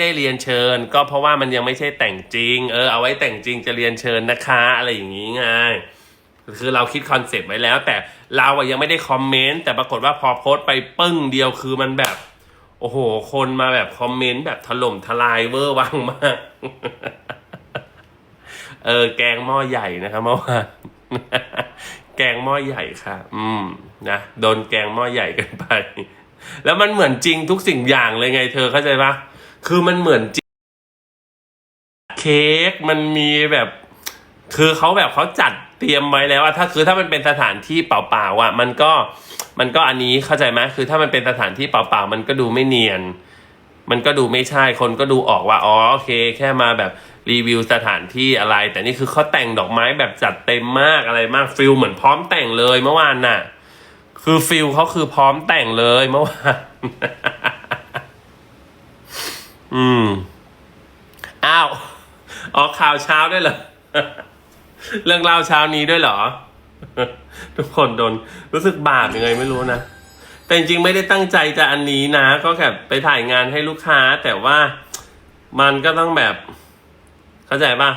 ได้เรียนเชิญ ก็เพราะว่ามันยังไม่ใช่แต่งจริง เออเอาไว้แต่งจริงจะเรียนเชิญนะคะ อะไรอย่างนี้ไงคือเราคิดคอนเซปต์ไว้แล้ว แต่เราอะยังไม่ได้คอมเมนต์แต่ปรากฏว่าพอโพสต์ไปปึ้งเดียวคือมันแบบ โอ้โห คนมาแบบคอมเมนต์แบบถล่มทลายเวอร์วังมาก เออ แกงหม้อใหญ่นะครับเมื่อวานแกงหม้อใหญ่ค่ะ อืมนะโดนแกงหม้อใหญ่กันไป แล้วมันเหมือนจริงทุกสิ่งอย่างเลยไงเธอเข้าใจปะ คือมันเหมือนจริงเค้กมันมีแบบ คือเขาแบบเขาจัดเตรียมไว้แล้วอะถ้าคือถ้ามันเป็นสถานที่เปล่าๆอะมันก็มันก็อันนี้เข้าใจไหมคือถ้ามันเป็นสถานที่เปล่าๆมันก็ดูไม่เนียน มันก็ดูไม่ใช่คนก็ดูออกว่าอ๋อโอเค แค่มาแบบรีวิวสถานที่อะไร แต่นี่คือเขาแต่งดอกไม้แบบจัดเต็มมากอะไรมากฟิลเหมือนพร้อมแต่งเลยเมื่อวานน่ะ คือฟิลเขาคือพร้อมแต่งเลยเมื่อวาน อืม อ้าว ออกข่าวเช้าด้วยเหรอ เรื่องเล่าเช้านี้ด้วยเหรอ ทุกคนโดนรู้สึกบาปยังไงไม่รู้นะ แต่จริงๆไม่ได้ตั้งใจจะอันนี้นะ ก็แบบไปถ่ายงานให้ลูกค้า แต่ว่ามันก็ต้องแบบ เข้าใจปะ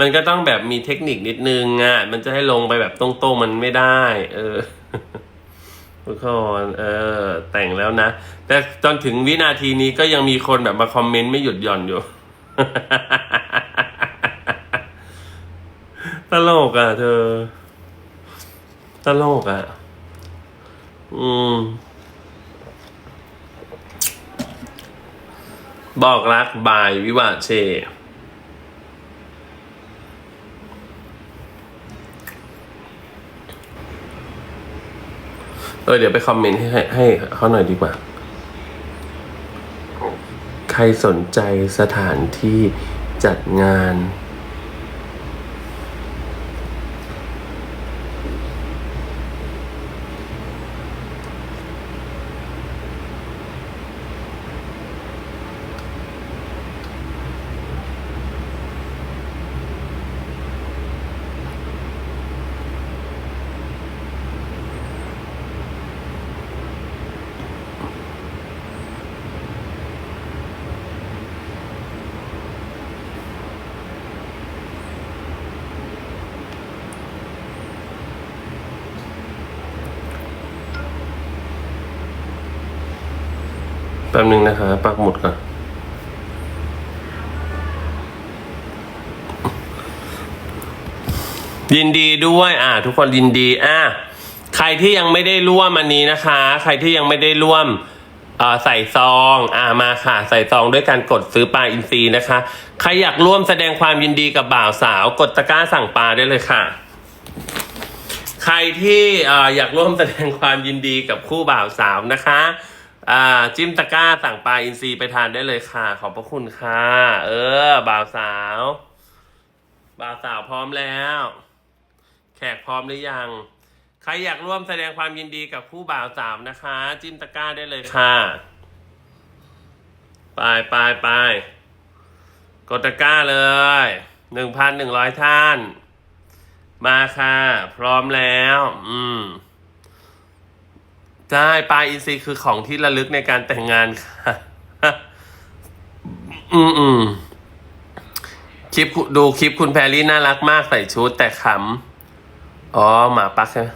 มันก็ต้องแบบมีเทคนิคนิดนึงอะ มันจะให้ลงไปแบบตรงๆมันไม่ได้ เออทุกคนเออ แต่งแล้วนะ แต่จนถึงวินาทีนี้ก็ยังมีคนแบบมาคอมเมนต์ไม่หยุดหย่อนอยู่ ตลกอะ เธอ ตลกอะ อืม บอกรักบายวิวาเชเออเดี๋ยวไปคอมเมนต์ให้ให้เขาหน่อยดีกว่า ใครสนใจสถานที่จัดงาน แป๊บนึงนะคะปักหมุดก่อนยินดีด้วย อ่า ทุกคนยินดี อ่า ใครที่ยังไม่ได้ร่วมอันนี้นะคะ ใครที่ยังไม่ได้ร่วมใส่ซอง อ่ามาค่ะ ใส่ซองด้วยการกดซื้อปลาอินทรีนะคะ ใครอยากร่วมแสดงความยินดีกับบ่าวสาว กดตะกร้าสั่งปลาได้เลยค่ะ ใครที่อยากร่วมแสดงความยินดีกับคู่บ่าวสาวนะคะ อ่า จิ้มตะกร้าสั่งปลาอินทรีไปทานได้เลยค่ะ ขอบพระคุณค่ะ เออ บ่าวสาว บ่าวสาวพร้อมแล้ว แขกพร้อมหรือยัง ใครอยากร่วมแสดงความยินดีกับคู่บ่าวสาวนะคะ จิ้มตะกร้าได้เลยค่ะ ไปไปไปกดตะกร้าเลยหนึ่งพันหนึ่งร้อยท่าน มาค่ะ พร้อมแล้ว อืม ใช่ปลาอินทรีคือของที่ระลึกในการแต่งงานค่ะอืมอืมคลิปคุณดูคลิปคุณแพรรี่น่ารักมากใส่ชุดแต่ขำอ๋อหมาปักใช่ไหม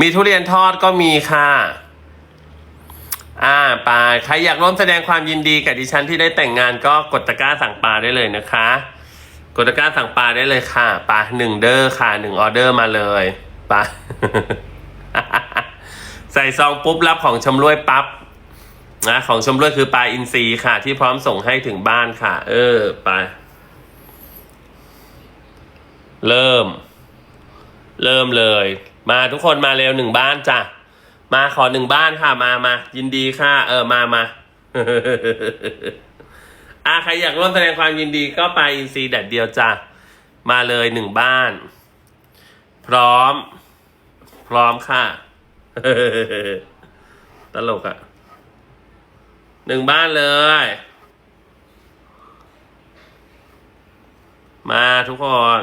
มีทุเรียนทอดก็มีค่ะ อ่าปลาใครอยากร่วมแสดงความยินดีกับดิฉันที่ได้แต่งงานก็กดตะกร้าสั่งปลาได้เลยนะคะ กดตะกร้าสั่งปลาได้เลยค่ะปลาหนึ่งเดอร์ค่ะหนึ่งออเดอร์มาเลยปลา ใส่ซองปุ๊บรับของชำร่วยปั๊บนะของชำร่วยคือปลาอินทรีค่ะ ที่พร้อมส่งให้ถึงบ้านค่ะ เออไป เริ่ม เริ่มเลย มาทุกคนมาเร็วหนึ่งบ้านจ้ะมาขอหนึ่งบ้านค่ะ มามายินดีค่ะ เออมามาอะใครอยากร่วมแสดงความยินดีก็ไปอินซีแดดเดียวจ้ะมาเลยหนึ่งบ้าน พร้อม พร้อมค่ะ ตลกอะ่ะหนึ่งบ้านเลย มาทุกคน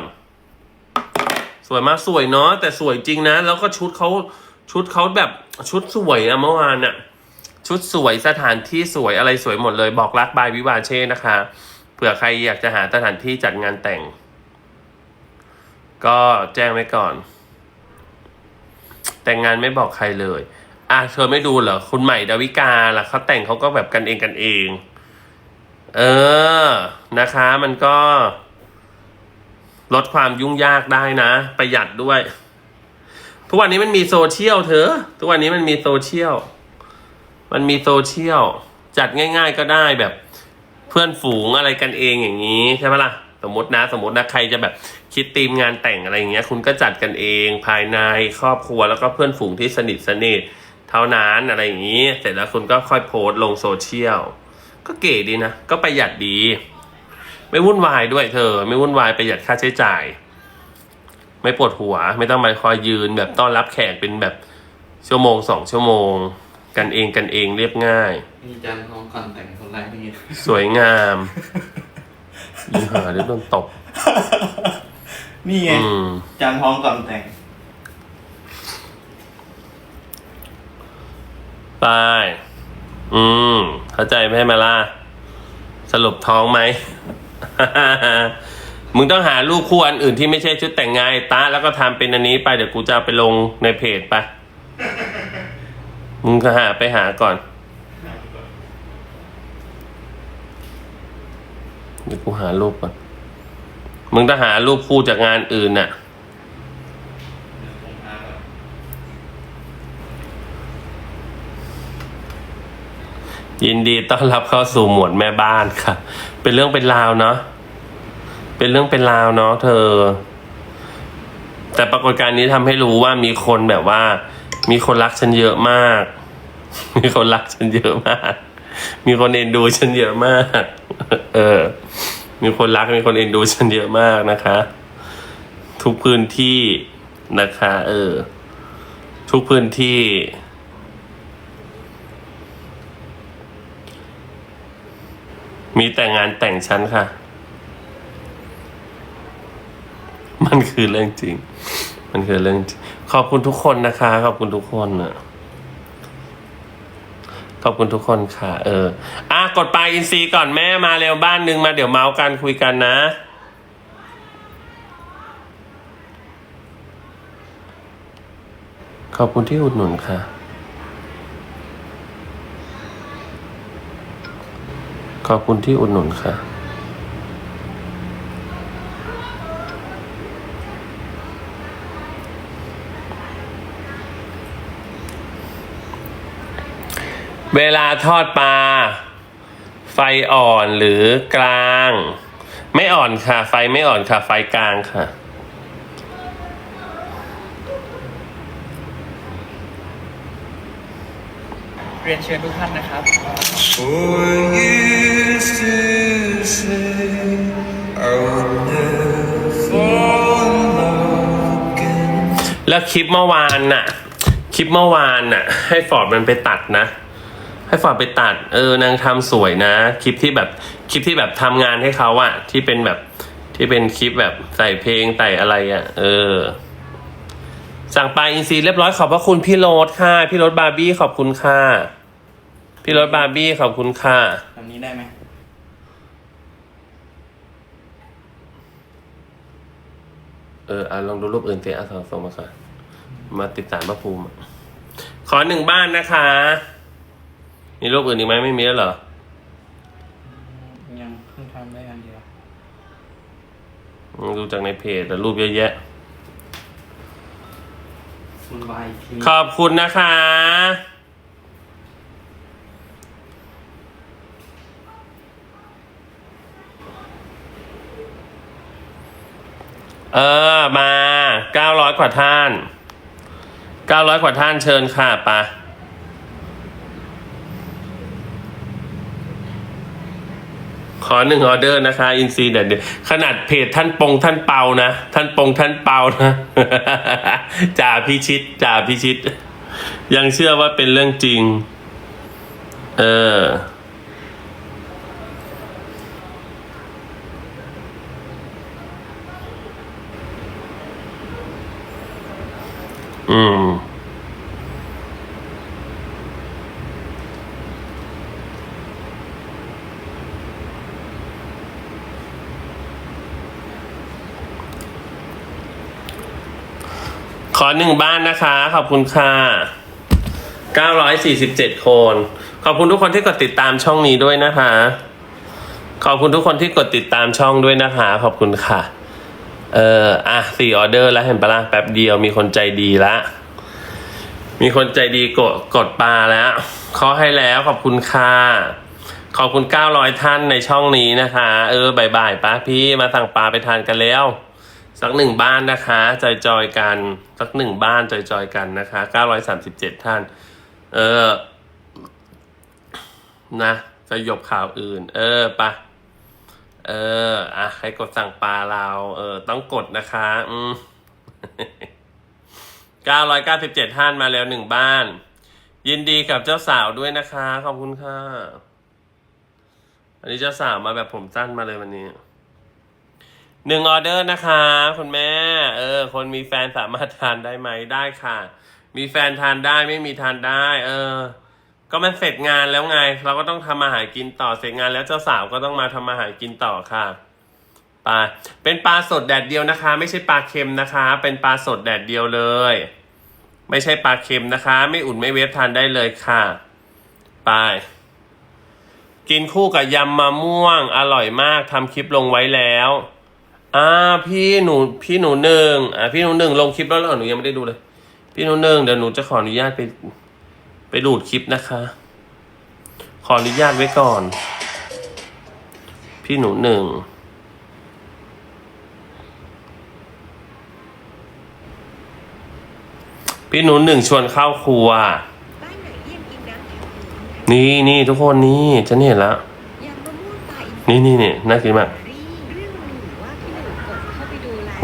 สวยมากสวยเนาะแต่สวยจริงนะ แล้วก็ชุดเขาชุดเขาแบบชุดสวยอะเมื่อวานอะชุดสวยสถานที่สวยอะไรสวยหมดเลย บอกรักบายวิวาเช่นะคะเผื่อใครอยากจะหาสถานที่จัดงานแต่ง ก็แจ้งไว้ก่อน แต่งงานไม่บอกใครเลย อะเธอไม่ดูเหรอ คุณใหม่ดาวิกาล่ะเขาแต่งเขาก็แบบกันเองกันเอง เออ นะคะ มันก็ ลดความยุ่งยากได้นะ ประหยัดด้วย ทุกวันนี้มันมีโซเชียลเธอ ทุกวันนี้มันมีโซเชียล มันมีโซเชียล จัดง่าย ๆ ก็ได้แบบ เพื่อนฝูงอะไรกันเองอย่างนี้ใช่ไหมล่ะ สมมตินะ สมมตินะใครจะแบบ คิดธีมงานแต่งอะไรอย่างเงี้ยคุณก็จัดกันเองภายในครอบครัวแล้วก็เพื่อนฝูงที่สนิทสนิทเท่านั้นอะไรอย่างนี้ เสร็จแล้วคุณก็ค่อยโพสต์ลงโซเชียลก็เก๋ดีนะ ก็ประหยัดดี ไม่วุ่นวายด้วยเธอ ไม่วุ่นวายประหยัดค่าใช้จ่าย ไม่ปวดหัว ไม่ต้องมาคอยยืนแบบต้อนรับแขกเป็นแบบชั่วโมงสองชั่วโมง กันเองกันเองเรียบง่าย มีจานทองก่อนแต่งคนแรกนี่สวยงาม ยิงหาเดี๋ยวโดนตบ นี่ไงอืมจานทองก่อนแต่งไปอืม เข้าใจไหมมาล่ะ สรุปท้องไหม มึงต้องหารูปคู่อันอื่นที่ไม่ใช่ชุดแต่งงานไอ้ตาแล้วก็ทำเป็นอันนี้ไป เดี๋ยวกูจะเอาไปลงในเพจไป มึงก็หาไปหาก่อน เดี๋ยวกูหารูปก่อน มึงต้องหารูปคู่จากงานอื่นน่ะ ยินดีต้อนรับเข้าสู่หมวดแม่บ้านค่ะ เป็นเรื่องเป็นราวเนาะ เป็นเรื่องเป็นราวเนาะเธอ แต่ปรากฏการณ์นี้ทำให้รู้ว่ามีคนแบบว่า มีคนรักฉันเยอะมาก มีคนรักฉันเยอะมาก มีคนเอ็นดูฉันเยอะมาก เออ มีคนรักมีคนเอ็นดูฉันเยอะมากนะคะ ทุกพื้นที่นะคะ เออ ทุกพื้นที่ มีแต่งงานแต่งฉันค่ะ มันคือเรื่องจริง มันคือเรื่องจริง ขอบคุณทุกคนนะคะ ขอบคุณทุกคนอะ ขอบคุณทุกคนค่ะ เออ อะ กดไปอินซีก่อนแม่มาเร็วบ้านนึงมาเดี๋ยวเมาส์กันคุยกันนะ ขอบคุณที่อุดหนุนค่ะ ขอบคุณที่อุดหนุนค่ะ เวลาทอดปลา ไฟอ่อนหรือกลาง ไม่อ่อนค่ะ ไฟไม่อ่อนค่ะ ไฟกลางค่ะเรียนเชิญทุกท่านนะครับ used to say I would never fall in love again. แล้วคลิปเมื่อวานน่ะ คลิปเมื่อวานน่ะ ให้ฟอร์ดมันไปตัดนะ ให้ฟอร์ดไปตัด เออนางทำสวยนะ คลิปที่แบบคลิปที่แบบทำงานให้เขาอะที่เป็นแบบที่เป็นคลิปแบบใส่เพลงใส่อะไรอะเออ สั่งปลาอินซีเรียบร้อยขอบพระคุณพี่โรสค่ะ พี่โรสบาร์บี้ขอบคุณค่ะ พี่โรสบาร์บี้ขอบคุณค่ะแบบนี้ได้ไหมเอออะลองดูรูปอื่นเตะอะส่งส่งมาก่อนมาติดสารพระภูมิอะขอหนึ่งบ้านนะคะ มีรูปอื่นอีกไหมไม่มีแล้วเหรอ ยังเพิ่งทำได้อันเดียวอืมดูจากในเพจแต่รูปเยอะแยะ คุณวายทีขอบคุณนะคะ เออ มาเก้าร้อยกว่าท่านเก้าร้อยกว่าท่านเชิญค่ะไปะ ขอหนึ่งออเดอร์นะคะ อินซีเดี๋ยวเดี๋ยวขนาดเพจท่านปงท่านเปานะ ท่านปงท่านเปานะจ่าพิชิตจ่าพิชิต ยังเชื่อว่าเป็นเรื่องจริง เอออืม อหนึ่งบ้านนะคะ ขอบคุณค่ะ947 คน ขอบคุณทุกคนที่กดติดตามช่องนี้ด้วยนะคะ ขอบคุณทุกคนที่กดติดตามช่องด้วยนะคะ ขอบคุณค่ะ เอออะสี่ออเดอร์แล้วเห็นปะล่ะแป๊บเดียวมีคนใจดีละมีคนใจดีกดกดปลาแล้วเขาให้แล้วขอบคุณค่ะขอบคุณ 900 ท่านในช่องนี้นะคะ เออบ่ายป้าพี่มาสั่งปลาไปทานกันแล้ว สักหนึ่งบ้านนะคะจอยๆกันสักหนึ่งบ้านจอยๆกันนะคะ937ท่าน เออ นะสยบข่าวอื่น เออปะเออ อะใครกดสั่งปลาเรา เออ ต้องกดนะคะ อืม997ท่านมาแล้วหนึ่งบ้าน ยินดีกับเจ้าสาวด้วยนะคะ ขอบคุณค่ะ อันนี้เจ้าสาวมาแบบผมสั้นมาเลยวันนี้ หนึ่งออเดอร์นะคะ คุณแม่ เออ คนมีแฟนสามารถทานได้ไหมได้ค่ะ มีแฟนทานได้ไม่มีทานได้ เออ ก็มันเสร็จงานแล้วไง เราก็ต้องทำอาหารกินต่อเสร็จงานแล้วเจ้าสาวก็ต้องมาทำอาหารกินต่อค่ะปลาเป็นปลาสดแดดเดียวนะคะ ไม่ใช่ปลาเค็มนะคะ เป็นปลาสดแดดเดียวเลย ไม่ใช่ปลาเค็มนะคะ ไม่อุ่นไม่เวฟทานได้เลยค่ะ ไป กินคู่กับยำมะม่วงอร่อยมากทำคลิปลงไว้แล้ว อ่าพี่หนูพี่หนูหนึ่งอ่าพี่หนูหนึ่งลงคลิปแล้วเหรอหนูยังไม่ได้ดูเลย พี่หนูหนึ่งเดี๋ยวหนูจะขออนุญาตไปไปดูดคลิปนะคะ ขออนุญาตไว้ก่อน พี่หนูหนึ่งพี่หนูหนึ่งชวนเข้าครัวบ้านไหนเยี่ยมกินน้ำแถวนี้นี่นี่ทุกคนนี่ฉันเห็นแล้วยำมะม่วงปลาอินทรีนี่นี่นี่น่ากินมาก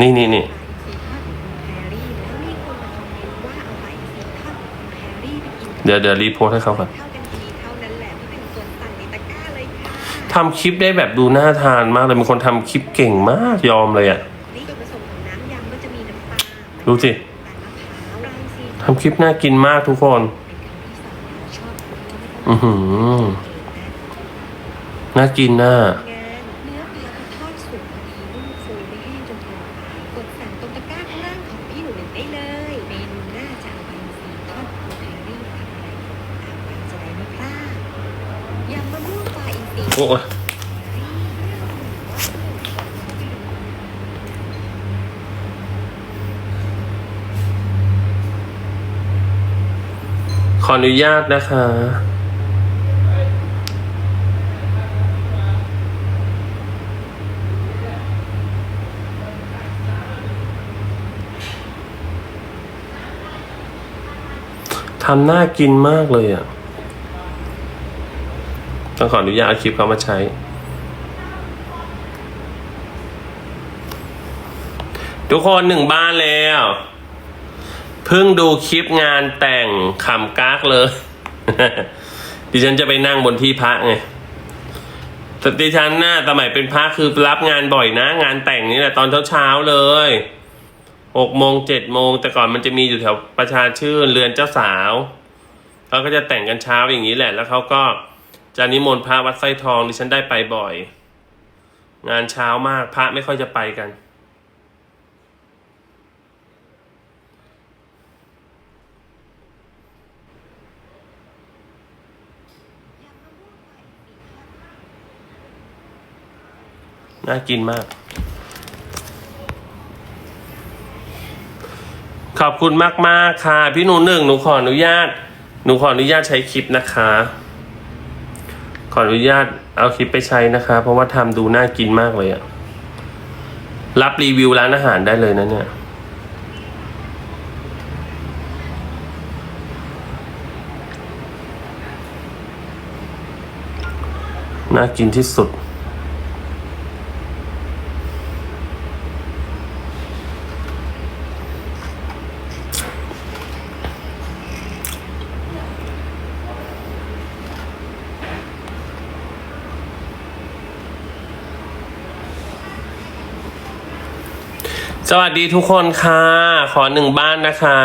นี่นี่นี่ปลาอินทรีทอดของคุณแพรรี่แล้วมีคนมาคอมเมนต์ว่าเอาปลาอินทรีทอดของคุณแพรรี่ไปกินเดี๋ยวเดี๋ยวรีโพสต์ให้เขาก่อนเท่ากันทีเท่านั้นแหละพี่หนึ่งกดสั่งในตะกร้าเลยค่ะทำคลิปได้แบบดูน่าทานมากเลยมีคนทำคลิปเก่งมากยอมเลยอะ่ะนี่ส่วนผสมของน้ำยำก็จะมีน้ำปลาดูสิน้ำมะพร้าวปลาอินทรีทำคลิปน่ากินมากทุกคนเป็นครั้งที่สองแล้วชอบเพราะว่าไม่ต้องอือหือ น่ากินน่ะงา อินทรีโอ้ยขออนุญาตนะคะ ทำน่ากินมากเลยอะ ต้องขออนุญาตเอาคลิปเขามาใช้ ทุกคนหนึ่งบ้านแล้วเพิ่งดูคลิปงานแต่งขำกากเลย ดิฉันจะไปนั่งบนที่พระไงแต่ดิฉันน่ะสมัยเป็นพระคือรับงานบ่อยนะ งานแต่งนี่แหละตอนเช้าๆเลยหกโมงเจ็ดโมงแต่ก่อนมันจะมีอยู่แถวประชาชื่นเรือนเจ้าสาวเขาก็จะแต่งกันเช้าอย่างนี้แหละ แล้วเขาก็ จะนิมนต์พระวัดไส้ทองดิฉันได้ไปบ่อย งานเช้ามากพระไม่ค่อยจะไปกัน น่ากินมาก ขอบคุณมาก ๆ ค่ะ พี่หนูหนึ่งหนูขออนุญาต หนูขออนุญาตใช้คลิปนะคะ ออนุญาตเอาคลิปไปใช้นะคะ เพราะว่าทำดูน่ากินมากเลยอะรับรีวิวร้านอาหารได้เลยนะเนี่ยน่ากินที่สุด สวัสดีทุกคนค่ะ ขอหนึ่งบ้านนะคะ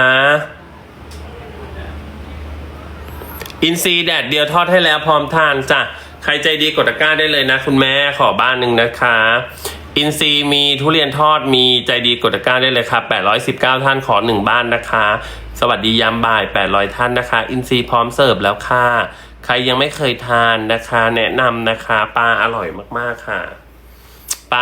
อินซีแดดเดียวทอดให้แล้วพร้อมทานจ้ะ ใครใจดีกดตะกร้าได้เลยนะ คุณแม่ขอบ้านหนึ่งนะคะ อินซีมีทุเรียนทอดมีใจดีกดตะกร้าได้เลยค่ะ819 ท่านขอหนึ่งบ้านนะคะ สวัสดียามบ่าย 800 ท่านนะคะ อินซีพร้อมเสิร์ฟแล้วค่ะ ใครยังไม่เคยทานนะคะ แนะนำนะคะปลาอร่อยมากๆค่ะ